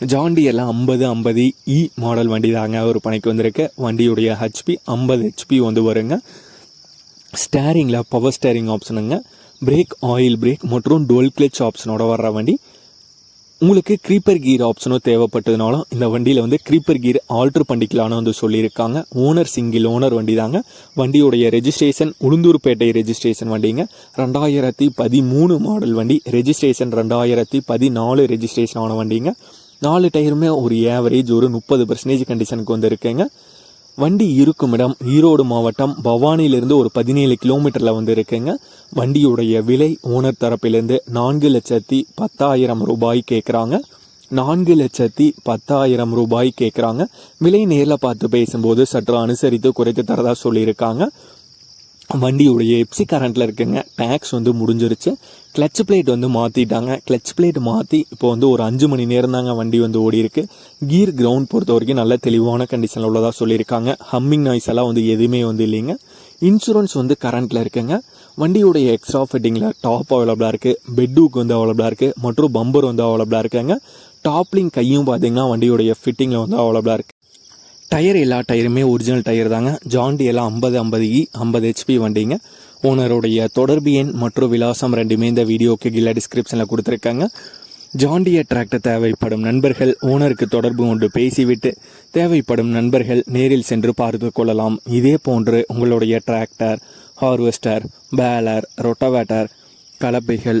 ஜாண்டியெல்லாம் ஐம்பது ஐம்பது e இ model வண்டி தாங்க ஒரு பணிக்கு வந்திருக்கு. வண்டியுடைய ஹெச்பி ஐம்பது ஹெச்பி வந்து வருங்க. ஸ்டேரிங்கில் பவர் ஸ்டேரிங் ஆப்ஷனுங்க பிரேக் ஆயில் பிரேக் மற்றும் டுவெல் கிளச் ஆப்ஷனோட வர்ற வண்டி. உங்களுக்கு க்ரீப்பர் கீர் ஆப்ஷனும் தேவைப்பட்டதுனாலும் இந்த வண்டியில் வந்து க்ரீப்பர் கீர் ஆல்ட்ரு பண்ணிக்கலான்னு வந்து சொல்லியிருக்காங்க. ஓனர் சிங்கிள் ஓனர் வண்டி தாங்க. வண்டியுடைய ரெஜிஸ்ட்ரேஷன் உளுந்தூர்பேட்டை ரெஜிஸ்ட்ரேஷன் வண்டிங்க. ரெண்டாயிரத்தி பதிமூணு மாடல் வண்டி. ரெஜிஸ்ட்ரேஷன் ரெண்டாயிரத்தி பதினாலு ரெஜிஸ்ட்ரேஷன் ஆன வண்டிங்க. நாலு டயருமே ஒரு ஏவரேஜ் ஒரு முப்பது பர்சன்டேஜ் கண்டிஷனுக்கு வந்து இருக்குங்க வண்டி இருக்கும் இடம் ஈரோடு மாவட்டம் பவானியிலிருந்து ஒரு பதினேழு கிலோமீட்டரில் வந்து இருக்குங்க வண்டியுடைய விலை ஓனர் தரப்பிலிருந்து நான்கு லட்சத்தி பத்தாயிரம் ரூபாய் கேட்குறாங்க நான்கு லட்சத்தி பத்தாயிரம் ரூபாய் கேட்குறாங்க விலை நேரில் பார்த்து பேசும்போது சற்று அனுசரித்து குறைத்து தரதா சொல்லியிருக்காங்க. வண்டியுடைய எப்சி கரண்ட்டில் இருக்குங்க. டேக்ஸ் வந்து முடிஞ்சிருச்சு. கிளச் பிளேட் வந்து மாற்றிட்டாங்க கிளச் பிளேட் மாற்றி இப்போ வந்து ஒரு அஞ்சு மணி நேரம் தாங்க வண்டி வந்து ஓடி இருக்கு கீர் கிரவுண்ட் பொறுத்த வரைக்கும் நல்ல தெளிவான கண்டிஷனில் உள்ளதாக சொல்லியிருக்காங்க. ஹம்மிங் நாய்ஸ் எல்லாம் வந்து எதுவுமே வந்து இல்லைங்க. இன்சூரன்ஸ் வந்து கரண்ட்டில் இருக்குங்க. வண்டியுடைய எக்ஸ்ட்ரா ஃபிட்டிங்கில் டாப் அவைலபிளாக இருக்குது பெட்டுக்கு வந்து அவைலபிளாக இருக்குது மற்றும் பம்பர் வந்து அவைலபிளாக இருக்குங்க. டாப்லிங் கையும் பார்த்தீங்கன்னா வண்டியுடைய ஃபிட்டிங்கில் வந்து அவைலபிளாக இருக்குது டயர் எல்லா டயருமே ஒரிஜினல் டயர் தாங்க. ஜாண்டி எல்லாம் ஐம்பது ஐம்பது இ ஐம்பது ஹெச்பி வண்டிங்க. ஓனருடைய தொடர்பு எண் மற்றும் விலாசம் ரெண்டுமே இந்த வீடியோக்கு கீழே டிஸ்கிரிப்ஷனில் கொடுத்துருக்காங்க. ஜாண்டிய டிராக்டர் தேவைப்படும் நண்பர்கள் ஓனருக்கு தொடர்பு கொண்டு பேசிவிட்டு தேவைப்படும் நண்பர்கள் நேரில் சென்று பார்த்து கொள்ளலாம். இதே போன்று உங்களுடைய டிராக்டர் ஹார்வெஸ்டர் பேலர் ரொட்டவேட்டர் கலப்பைகள்